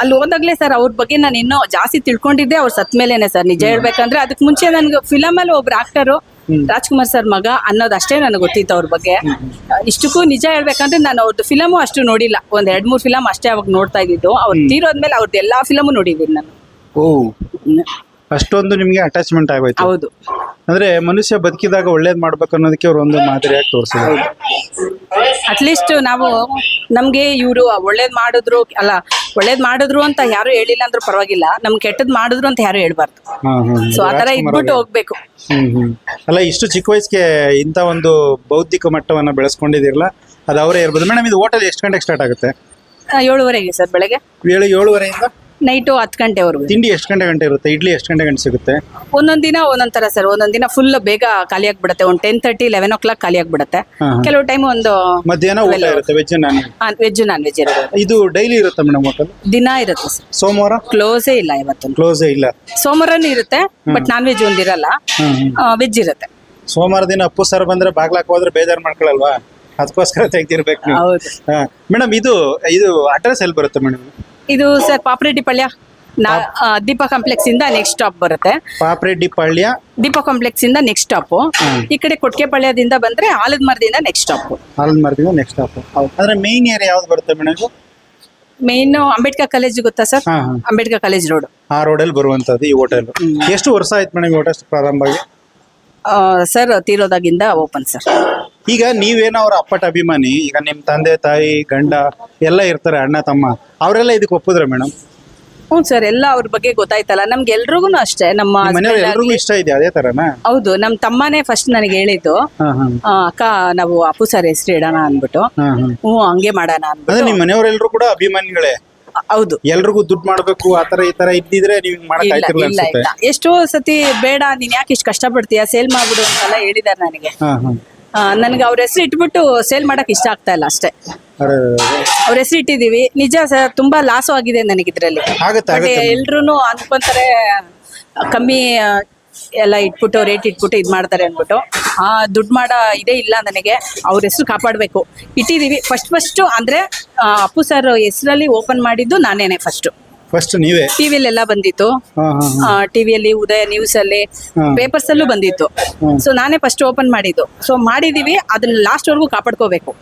ಅಲ್ಲಿ ಹೋದಾಗ್ಲೇ ಸರ್ ಅವ್ರ ಬಗ್ಗೆ ನಾನು ಇನ್ನೂ ಜಾಸ್ತಿ ತಿಳ್ಕೊಂಡಿದ್ದೆ ಅವ್ರ ಸತ್ ಮೇಲೇನೆ ಸರ್ ನಿಜ ಹೇಳ್ಬೇಕಂದ್ರೆ ಅದಕ್ಕೆ ಮುಂಚೆ ನನ್ಗೆ ಫಿಲಮ್ ಅಲ್ಲಿ ಒಬ್ರು ಆಕ್ಟರು ರಾಜ್ಕುಮಾರ್ ಸರ್ ಮಗ ಅನ್ನೋದಷ್ಟೇ ನನಗೆ ಗೊತ್ತಿತ್ತು ಅವ್ರ ಬಗ್ಗೆ. ಇಷ್ಟಕ್ಕೂ ನಿಜ ಹೇಳ್ಬೇಕಂದ್ರೆ ನಾನು ಅವ್ರದ್ದು ಫಿಲಮು ಅಷ್ಟು ನೋಡಿಲ್ಲ. ಒಂದ್ ಎರಡ್ ಮೂರ್ ಫಿಲಮ್ ಅಷ್ಟೇ ಅವಾಗ ನೋಡ್ತಾ ಇದ್ದಿದ್ದು. ಅವ್ರು ತೀರೋದ್ಮೇಲೆ ಅವ್ರದ್ದು ಎಲ್ಲಾ ಫಿಲಮು ನೋಡಿದ್ದೀನಿ ನಾನು. ಓ. ಅಷ್ಟೊಂದು ನಿಮಗೆ ಅಟ್ಯಾಚ್ಮೆಂಟ್ ಆಗೋಯ್ತು. ಹೌದು. ಅಂದ್ರೆ ಮನುಷ್ಯ ಬದುಕಿದಾಗ ಒಳ್ಳೇದ್ ಮಾಡ್ಬೇಕು ಅನ್ನೋದಕ್ಕೆ ಅವ್ರು ಒಂದು ಮಾದರಿಯಾಗಿ ತೋರಿಸಿದ್ರು ಅಟ್ಲೀಸ್ಟ್ ನಾವು ನಮ್ಗೆ ಇವರು ಒಳ್ಳೇದ್ ಮಾಡಿದ್ರು ಅಲ್ಲ ಒಳ್ಳೇದ್ ಮಾಡಿದ್ರು ಅಂತ ಯಾರು ಹೇಳಿಲ್ಲ ಅಂದ್ರೂ ಪರವಾಗಿಲ್ಲ. ನಮ್ ಕೆಟ್ಟದ್ ಮಾಡಿದ್ರು ಅಂತ ಯಾರು ಹೇಳ್ಬಾರ್ದು. ಸೊ ಆತರ ಇದ್ಬಿಟ್ಟು ಹೋಗ್ಬೇಕು. ಅಲ್ಲ ಇಷ್ಟು ಚಿಕ್ಕ ವಯಸ್ಸಿಗೆ ಇಂತ ಒಂದು ಬೌದ್ಧಿಕ ಮಟ್ಟವನ್ನ ಬೆಳೆಸ್ಕೊಂಡಿದಿರಲ್ಲ ಅದು ಅವರೇ ಇರ್ಬೋದು. ಮೇಡಮ್ ಇದು ಹೋಟೆಲ್ ಎಷ್ಟು ಗಂಟೆಗೆ ಸ್ಟಾರ್ಟ್ ಆಗುತ್ತೆ? ಏಳುವರೆಗೆ ಸರ್ ಬೆಳಗ್ಗೆ. ಏಳು ಏಳುವರೆಯಿಂದ? ನೈಟು ಹತ್ತು ಗಂಟೆವರೆಗೂ. ತಿಂಡಿ ಎಷ್ಟು ಗಂಟೆ ಗಂಟೆ ಇರುತ್ತೆ? ಇಡ್ಲಿ ಎಷ್ಟು ಗಂಟೆ ಗಂಟೆ ಸಿಗುತ್ತೆ? ಒಂದೊಂದ್ ದಿನ ಒಂದೊಂದ್ ತರ ಸರ್. ಒಂದೊಂದ್ ದಿನ ಫುಲ್ ಬೇಗ ಖಾಲಿ ಆಗ್ಬಿಡುತ್ತೆ. ಒಂದು ten thirty eleven o'clock ಖಾಲಿ ಆಗ್ಬಿಡುತ್ತೆ. ಹಾ, ಹಾ. ಕೆಲವು ಟೈಮ್ ಒಂದು ಮಧ್ಯಾಹ್ನ ಊಟ ಇರುತ್ತೆ veg non veg non veg ಇರೋದು. ಇದು ಡೈಲಿ ಇರುತ್ತೆ ಮೇಡಮ್ ಹೋಟೆಲ್ ದಿನ ಇರುತ್ತೆ ಸರ್. ಸೋಮವಾರ? ಕ್ಲೋಸೇ ಇಲ್ಲ ಇವತ್ತು ಕ್ಲೋಸ್ ಇಲ್ಲ. ಸೋಮವಾರನೂ ಇರುತ್ತೆ ಬಟ್ ನಾನ್ ವೆಜ್ ಒಂದಿರಲ್ಲ ಹ್ಮ್ ಹ್ಮ್. ವೆಜ್ ಇರುತ್ತೆ. ಸೋಮವಾರ ದಿನ ಅಪ್ಪು ಸರ್ ಬಂದ್ರೆ ಬಾಗ್ಲಾಕ್ ಹೋದ್ರೆ ಬೇಜಾರು ಮಾಡ್ಕೊಳಲ್ವಾ? ಅದಕ್ಕೋಸ್ಕರ ತೆಗ್ದಿರ್ಬೇಕು ನೀವು. ಹೌದು. ಮೇಡಮ್ ಇದು ಇದು ಅಡ್ರೆಸ್ ಎಲ್ಲಿ ಬರುತ್ತೆ ಮೇಡಮ್ ಇದು ಸರ್ ಪಾಪರೆಡ್ಡಿ ಪಳ್ಯ ನಾ ಆ, ದೀಪ ಕಾಂಪ್ಲೆಕ್ಸ್ ಇಂದ ನೆಕ್ಸ್ಟ್ ಸ್ಟಾಪ್ ಬರುತ್ತೆ. ಪಾಪರೆಡ್ಡಿ ಪಳ್ಯ. ದೀಪ ಕಾಂಪ್ಲೆಕ್ಸ್ ಇಂದ ನೆಕ್ಸ್ಟ್ ಸ್ಟಾಪ್ ಈ ಕಡೆ ಕೊಟ್ಟಿಗೆ ಪಳ್ಯದಿಂದ ಬಂದ್ರೆ ಆಲದ ಮರದಿಂದ ನೆಕ್ಸ್ಟ್ ಸ್ಟಾಪ್ ಆಲದ ಮರದಿಂದ ನೆಕ್ಸ್ಟ್ ಸ್ಟಾಪ್ ಅಂದ್ರೆ ಮೇನ್ ಏರಿಯಾ ಯಾವ್ದು ಬರುತ್ತೆ ಮೇಡಮ್ ಮೇನ್ ಅಂಬೇಡ್ಕರ್ ಕಾಲೇಜ್ ಗೊತ್ತಾ ಸರ್? ಹಾ ಹಾ. ಅಂಬೇಡ್ಕರ್ ಕಾಲೇಜ್ ರೋಡ್ ಆ ರೋಡಲ್ಲಿ ಬರುವಂತದ್ದು ಈ ಹೋಟೆಲ್ ಎಷ್ಟು ವರ್ಷ ಆಯ್ತು ಮೇಡಮ್ ಹೋಟೆಲ್ ಪ್ರಾರಂಭ ಆಗಿ? ಸರ್ ತೀರೋದಾಗಿಂದ ಓಪನ್ ಸರ್. ಈಗ ನೀವೇನೋ ಅವ್ರ ಅಪ್ಪಟ ಅಭಿಮಾನಿ ಈಗ ನಿಮ್ ತಂದೆ ತಾಯಿ ಗಂಡ ಎಲ್ಲ ಇರ್ತಾರೆ ಅಣ್ಣ ತಮ್ಮ ಅವರೆಲ್ಲ ಇದಕ್ಕೆ ಒಪ್ಪಿದ್ರೆ ಮೇಡಮ್ ಹ್ಞೂ ಸರ್ ಎಲ್ಲ ಅವ್ರ ಬಗ್ಗೆ ಗೊತ್ತಾಯ್ತಲ್ಲ ನಮ್ಗೆ ಎಲ್ರಿಗೂ ಅಷ್ಟೇ ನಮ್ಮ ಮನೆಯವ್ರು husband ಎಲ್ರಿಗೂ ಆಗ್ಲಿ- ಇಷ್ಟ ಇದೆ ಅದೇ ತರನಾ? ಹೌದು ನಮ್ ತಮ್ಮನೇ ಫಸ್ಟ್ ನನಗೆ ಹೇಳಿದ್ದು. ಹಾ ಹಾ. ಆ, ಅಕ್ಕ ನಾವು ಅಪ್ಪು ಸರ್ ಹೆಸರು ಇಡೋಣ ಅಂದ್ಬಿಟ್ಟು. ಹಾ ಹಾ. ಹ್ಞೂ ಹಂಗೆ ಮಾಡೋಣ ಅಂದ್ರೆ ಅಂದ್ಬಿಟ್ಟು ನಿಮ್ ಮನೆಯವರೆಲ್ಲರೂ ಕೂಡ ಅಭಿಮಾನಿಗಳೇ? ಹೌದು. ಎಲ್ರಿಗೂ ದುಡ್ಡು ಮಾಡ್ಬೇಕು ಆತರ ಈ ತರ ಇದ್ದಿದ್ರೆ ನೀವು ಮಾಡಕ್ ಇಲ್ಲ ಆಯ್ತಿರ್ಲಿಲ್ಲ ಇಲ್ಲ ಅನ್ಸುತ್ತೆ. ಇಲ್ಲ. ಎಷ್ಟೋ ಸತಿ ಬೇಡ ನೀನ್ ಯಾಕೆ ಇಷ್ಟು ಕಷ್ಟಪಡ್ತೀಯ? ಸೇಲ್ ಮಾಡ್ಬಿಡು ಅಂತೆಲ್ಲ ಹೇಳಿದಾರೆ ನನಗೆ. ಹಾ ಹಾ. ನನಗೆ ಅವ್ರ ಹೆಸರು ಇಟ್ಬಿಟ್ಟು ಸೇಲ್ ಮಾಡಕ್ ಇಷ್ಟ ಆಗ್ತಾ ಇಲ್ಲ ಅಷ್ಟೇ. ಅವ್ರ ಹೆಸರು ಇಟ್ಟಿದೀವಿ ನಿಜ ಸರ್ ತುಂಬಾ ಲಾಸ್ ಆಗಿದೆ ನನಗೆ ಇದ್ರಲ್ಲಿ. ಆಗತ್ತೆ ಆಗುತ್ತೆ. ಎಲ್ರು ಅನ್ಕೊಂತಾರೆ ಕಮ್ಮಿ ಎಲ್ಲ ಇಟ್ಬಿಟ್ಟು ರೇಟ್ ಇಟ್ಬಿಟ್ಟು ಇದು ಮಾಡ್ತಾರೆ ಅಂದ್ಬಿಟ್ಟು. ಆ ದುಡ್ಡು ಮಾಡೋ ಇದೇ ಇಲ್ಲ ನನಗೆ. ಅವ್ರ ಹೆಸರು ಕಾಪಾಡಬೇಕು. ಇಟ್ಟಿದೀವಿ ಫಸ್ಟ್ ಫಸ್ಟು ಅಂದ್ರೆ ಅಪ್ಪು ಸರ್ ಹೆಸರಲ್ಲಿ ಓಪನ್ ಮಾಡಿದ್ದು ನಾನೇನೆ ಫಸ್ಟು ಫಸ್ಟ್ ನೀವೇ? ಎಲ್ಲಾ ಬಂದಿತ್ತು. ಟಿವಿಯಲ್ಲಿ ಉದಯ ನ್ಯೂಸ್ ಅಲ್ಲಿ. ಪೇಪರ್ಸ್ ಅಲ್ಲೂ ಬಂದಿತ್ತು. ಸೊ ನಾನೇ ಫಸ್ಟ್ ಓಪನ್ ಮಾಡಿದ್ದು. ಸೊ ಮಾಡಿದೀವಿ ಅದನ್ನ ಲಾಸ್ಟ್ ವರ್ಗೂ ಕಾಪಾಡ್ಕೋಬೇಕು.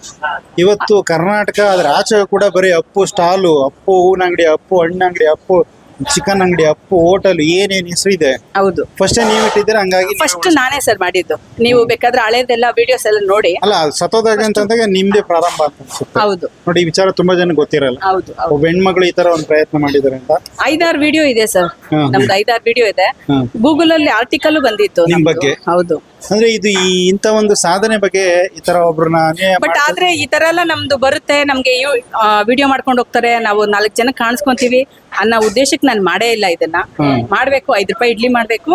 ಇವತ್ತು ಕರ್ನಾಟಕ ಅದ್ರ ಆಚೆ ಕೂಡ ಬರೀ ಅಪ್ಪು ಸ್ಟಾಲು ಅಪ್ಪು ಹೂವಿನ ಅಂಗಡಿ ಅಪ್ಪು ಹಣ್ಣಂಗಡಿ ಅಪ್ಪು ಚಿಕನ್ ಅಂಗಡಿ ಅಪ್ಪು ಹೋಟೆಲ್ ಏನೇನ್ ಹೆಸರು ಇದೆ? ಹೌದು. ಫಸ್ಟ್ ನೀವು ಇಟ್ಟಿದ್ದೀರಾ? ಹಂಗಾಗಿ ನೀವು- ಫಸ್ಟ್ ನಾನೇ ಸರ್ ಮಾಡಿದ್ದು. ನೀವು ಬೇಕಾದ್ರೆ ಹಳೆದೆಲ್ಲ ವಿಡಿಯೋಸ್ ಎಲ್ಲ ನೋಡಿ. ಅಲ್ಲ ಸತೋದಾಗ ಅಂತಂದಾಗ ನಿಮ್ದೇ ಪ್ರಾರಂಭ ಅಂತ ಅನ್ಸುತ್ತೆ. ಹೌದು. ನೋಡಿ ಈ ವಿಚಾರ ತುಂಬಾ ಜನ ಗೊತ್ತಿರಲ್ಲ. ಹೌದು ಹೌದು. ಒಬ್ಬ ಹೆಣ್ಮಗಳು ಈ ತರ ಒಂದು ಪ್ರಯತ್ನ ಮಾಡಿದ್ದಾರೆ ಅಂತ. ಐದಾರು ವಿಡಿಯೋ ಇದೆ ಸರ್. ನಮ್ದು ಐದಾರು ವಿಡಿಯೋ ಇದೆ. ಗೂಗಲ್ ಅಲ್ಲಿ ಆರ್ಟಿಕಲ್ ಬಂದಿತ್ತು ನಿಮ್ ನಮ್ದು. ಬಗ್ಗೆ? ಹೌದು. ಅಂದ್ರೆ ಇದು ಈ ಇಂತ ಒಂದು ಸಾಧನೆ ಬಗ್ಗೆ ಈ ತರ ಒಬ್ರನ್ನ ಅನ್ಯಾಯ ಬಟ್ ಮಾಡ್ತಾ- ಆದ್ರೆ ಈ ತರ ಎಲ್ಲ ನಮ್ದು ಬರುತ್ತೆ. ನಮ್ಗೆ ವಿಡಿಯೋ ಮಾಡ್ಕೊಂಡು ಹೋಗ್ತಾರೆ. ನಾವು ನಾಲ್ಕು ಜನ ಕಾಣಿಸ್ಕೊಂತೀವಿ ಅನ್ನೋ ಉದ್ದೇಶಕ್ಕೆ ನಾನು ಮಾಡೇ ಇಲ್ಲ ಇದನ್ನ. ಮಾಡ್ಬೇಕು ಐದು ರೂಪಾಯಿ ಇಡ್ಲಿ ಮಾಡ್ಬೇಕು.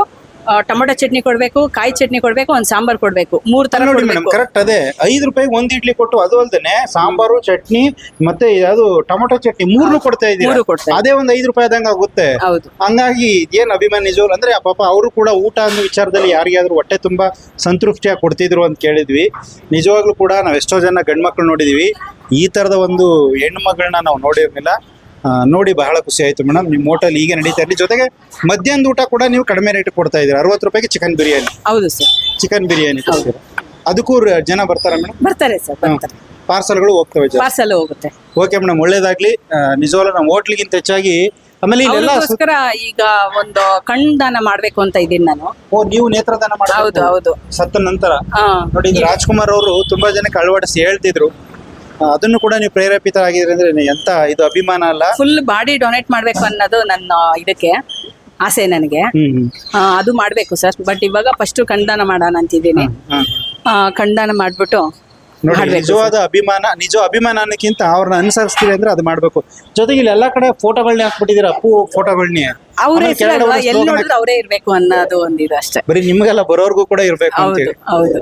ಟೊಮೊಟೊ ಚಟ್ನಿ ಕೊಡ್ಬೇಕು ಕಾಯಿ ಚಟ್ನಿ ಕೊಡ್ಬೇಕು ಒಂದ್ ಸಾಂಬಾರ್ ಕೊಡ್ಬೇಕು. ಮೂರ್ ತರ ನೋಡಿ ಮೇಡಮ್ ಕರೆಕ್ಟ್ ಅದೇ. ಐದು ರೂಪಾಯಿಗೆ ಒಂದ್ ಇಡ್ಲಿ ಕೊಟ್ಟು ಅದು ಅಲ್ದೇನೆ ಸಾಂಬಾರು ಚಟ್ನಿ ಮತ್ತೆ ಅದು ಟೊಮೊಟೊ ಚಟ್ನಿ ಮೂರ್ನು ಕೊಡ್ತಾ ಮೂರು ಕೊಡ್ತಾ ಇದ್ದೀವಿ. ಅದೇ ಒಂದ್ ಐದು ರೂಪಾಯಿ ಆದಂಗ ಆಗುತ್ತೆ. ಹೌದು. ಹಂಗಾಗಿ ಏನ್ ಅಭಿಮಾನಿ ನಿಜವಲ್ಲ ಅಂದ್ರೆ ಪಾಪ ಅವರು ಕೂಡ ಊಟ ಅನ್ನೋ ವಿಚಾರದಲ್ಲಿ ಯಾರಿಗಾದ್ರೂ ಹೊಟ್ಟೆ ತುಂಬಾ ಸಂತೃಪ್ತಿಯಾಗಿ ಕೊಡ್ತಿದ್ರು ಅಂತ ಕೇಳಿದ್ವಿ. ನಿಜವಾಗ್ಲೂ ಕೂಡ ನಾವ್ ಎಷ್ಟೋ ಜನ ಗಂಡ್ಮಕ್ಳು ನೋಡಿದೀವಿ. ಈ ತರದ ಒಂದು ಹೆಣ್ಮಗಳನ್ನ ನಾವು ನೋಡಿರ್ಲಿಲ್ಲ. ನೋಡಿ ಬಹಳ ಖುಷಿ ಆಯ್ತು ಮೇಡಮ್. ನಿಮ್ಮ ಹೋಟೆಲ್ ಈಗ ನಡೀತಾ ಇರಲಿ. ಜೊತೆಗೆ ಮಧ್ಯಾಹ್ನದ ಊಟ ಕೂಡ ನೀವು ಕಡಿಮೆ ರೇಟ್ ಕೊಡ್ತಾ ಇದ್ದೀರಾ? ಅರವತ್ತು ರೂಪಾಯಿಗೆ ಚಿಕನ್ ಬಿರಿಯಾನಿ. ಹೌದು ಸರ್. ಚಿಕನ್ ಬಿರಿಯಾನಿ ಕೊಡ್ತೀರಾ? ಅದಕ್ಕೂ ರ- ಜನ ಬರ್ತಾರ ಮೇಡಮ್? ಬರ್ತಾರೆ ಸರ್ ಬರ್ತಾರೆ. ಪಾರ್ಸಲ್ಗಳು ಹೋಗ್ತವೆ ಜನ. ಪಾರ್ಸಲ್ ಹೋಗುತ್ತೆ. ಓಕೆ ಮೇಡಮ್ ಒಳ್ಳೇದಾಗ್ಲಿ. ಆ, ನಿಜವಾಗ್ಲೂ ನಮ್ಮ ಹೋಟ್ಲಿಗಿಂತ ಹೆಚ್ಚಾಗಿ ಆಮೇಲೆ ಇಲ್ಲೆಲ್ಲ ಸು- ಅವ್ರಿಗೋಸ್ಕರ ಈಗ ಒಂದು ಕಣ್ದಾನ ಮಾಡ್ಬೇಕು ಅಂತ ಇದೀನಿ ನಾನು. ಓ ನೀವು ನೇತ್ರದಾನ ಹೌದು ಮಾಡ್ಬೇಕು ಹೌದು. ಸತ್ತ ನಂತರ? ಹಾ. ನೋಡಿ ಇದು ರಾಜ್ಕುಮಾರ್ ಅವರು ತುಂಬಾ ಜನಕ್ಕೆ ಅಳವಡಿಸಿ ಹೇಳ್ತಿದ್ರು. ಅದನ್ನು ಕೂಡ ನೀವು ಪ್ರೇರೇಪಿತರಾಗಿದ್ರೆ ಅಂದ್ರೆ ಎಂತ ಇದು ಅಭಿಮಾನ ಅಲ್ಲ? ಫುಲ್ ಬಾಡಿ ಡೊನೇಟ್ ಮಾಡ್ಬೇಕು ಅನ್ನೋದು ನನ್ನ ಇದಕ್ಕೆ ಆಸೆ ನನಗೆ. ಹ್ಮ್ ಹ್ಮ್. ಆ, ಅದು ಮಾಡ್ಬೇಕು ಸರ್. ಬಟ್ ಇವಾಗ ಫಸ್ಟ್ ಕಣ್ದಾನ ಮಾಡೋಣ ಅಂತಿದ್ದೀನಿ. ಆ, ಕಣ್ದಾನ ಮಾಡ್ಬಿಟ್ಟು ನೋಡಿ ಮಾಡ್ಬೇಕು ನಿಜವಾದ ಅಭಿಮಾನ ನಿಜ ಅಭಿಮಾನ ಅನ್ನಕ್ಕಿಂತ ಅವ್ರನ್ನ ಅನುಸರಿಸ್ತೀರಿ ಅಂದ್ರೆ ಅದು ಮಾಡ್ಬೇಕು. ಜೊತೆಗೆ ಇಲ್ಲಿ ಎಲ್ಲಾ ಕಡೆ ಫೋಟೋಗಳನ್ನ ಹಾಕ್ಬಿಟ್ಟಿದಿರ ಅಪ್ಪು ಫೋಟೋಗಳನ್ನೇ ಅವ್ರ ಹೆಸರಲ್ವಾ ಎಲ್ಲಿ ನೋಡಿದ್ರು ಅವರೇ ಇರ್ಬೇಕು ಅನ್ನೋದು ಒಂದಿದು ಅಷ್ಟೇ. ಬರೀ ನಿಮ್ಗೆಲ್ಲ ಬರೋರ್ಗೂ ಕೂಡ ಇರ್ಬೇಕು ಹೌದು ಅಂತೇಳಿ ಹೌದು.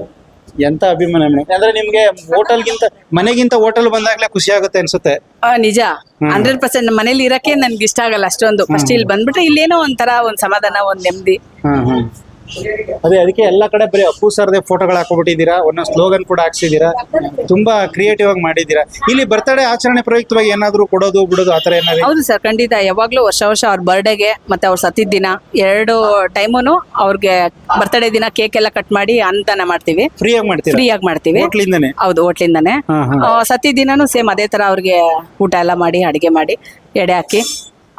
ಎಂತ ಅಭಿಮಾನ ಮೇಡಮ್? ಅಂದ್ರೆ ನಿಮ್ಗೆ ಹೋಟೆಲ್ಗಿಂತ ಮನೆಗಿಂತ ಹೋಟೆಲ್ ಬಂದಾಗ್ಲೇ ಖುಷಿ ಆಗುತ್ತೆ ಅನ್ಸುತ್ತೆ. ಆ, ನಿಜ. ಹಂಡ್ರೆಡ್ ಪರ್ಸೆಂಟ್ ಮನೇಲಿ ಇರಕ್ಕೆ ನನ್ಗೆ ಇಷ್ಟ ಆಗಲ್ಲ ಅಷ್ಟೊಂದು. ಫಸ್ಟ್ ಇಲ್ಲಿ ಬಂದ್ಬಿಟ್ರೆ ಇಲ್ಲೇನೋ ಒಂಥರ ಒಂದ್ ಸಮಾಧಾನ ಒಂದ್ ನೆಮ್ಮದಿ. ಹ್ಮ್ ಹ್ಮ್. ಅದೇ ಅದಕ್ಕೆ ಎಲ್ಲಾ ಕಡೆ ಬರೀ ಅಪ್ಪು ಸರ್ದೇ ಫೋಟೋಗಳು ಹಾಕೊಬಿಟ್ಟಿದ್ದೀರಾ ಒಂದೊಂದು ಸ್ಲೋಗನ್ ಕೂಡ ಹಾಕ್ಸಿದ್ದೀರಾ? ತುಂಬಾ ಕ್ರಿಯೇಟಿವ್ ಆಗಿ ಮಾಡಿದ್ದೀರಾ? ಇಲ್ಲಿ ಬರ್ತಡೇ ಆಚರಣೆ ಪ್ರಯುಕ್ತವಾಗಿ ಏನಾದರೂ ಕೊಡೋದು ಬಿಡೋದು ಆತರ ಏನಾದ್ರು ಹೌದು ಸರ್ ಖಂಡಿತ. ಯಾವಾಗ್ಲೂ ವರ್ಷ ವರ್ಷ ಅವ್ರ ಬರ್ಡೇಗೆ ಮತ್ತೆ ಅವ್ರ ಸತ್ತಿದ ದಿನ ಎರಡು ಟೈಮುನು ಅವ್ರಿಗೆ ಬರ್ತಡೇ ದಿನ ಕೇಕ್ ಎಲ್ಲ ಕಟ್ ಮಾಡಿ ಅನ್ನದಾನ ಮಾಡ್ತೀವಿ. ಫ್ರೀ ಆಗಿ ಮಾಡ್ತೀವಿ ಫ್ರೀ ಆಗಿ ಮಾಡ್ತೀವಿ. ಹೋಟ್ಲಿಂದಾನೆ? ಹೌದು ಹೋಟ್ಲಿಂದಾನೆ. ಹಾ ಹಾ. ಆ, ಸತ್ತಿದ ದಿನಾನು ಸೇಮ್ ಅದೇ ತರ ಅವ್ರಿಗೆ ಊಟ ಎಲ್ಲ ಮಾಡಿ ಅಡಿಗೆ ಮಾಡಿ ಎಡೆ ಹಾಕಿ.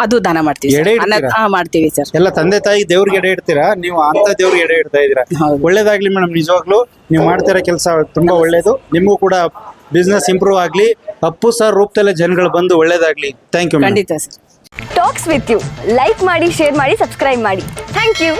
ಅದು ದಾನ ಮಾಡ್ತೀವಿ. ಎಡೆ? ಹಾ ಮಾಡ್ತೀವಿ ಸರ್. ಎಲ್ಲ ತಂದೆ ತಾಯಿ ದೇವ್ರಿಗೆ ಎಡೆ ಇಡ್ತೀರಾ? ನೀವು ಅಂತ ದೇವ್ರಿಗೆ ಎಡೆ ಇಡ್ತಾ ಇದ್ದೀರಾ? ಹೌದು. ಒಳ್ಳೇದಾಗ್ಲಿ ಮೇಡಮ್ ನಿಜವಾಗ್ಲೂ ನೀವು ಮಾಡ್ತಿರೋ ಕೆಲಸ ತುಂಬಾ ಒಳ್ಳೇದು. ನಿಮಗೂ ಕೂಡ ಬಿಸ್ನೆಸ್ ಇಂಪ್ರೂವ್ ಆಗ್ಲಿ ಅಪ್ಪು ಸರ್ ರೂಪದಲ್ಲೇ ಜನಗಳು ಬಂದು ಒಳ್ಳೇದಾಗ್ಲಿ. ಥ್ಯಾಂಕ್ ಯು ಖಂಡಿತ sir. Talks with you like ಮಾಡಿ ಶೇರ್ ಮಾಡಿ ಸಬ್ಸ್ಕ್ರೈಬ್ ಮಾಡಿ. Thank you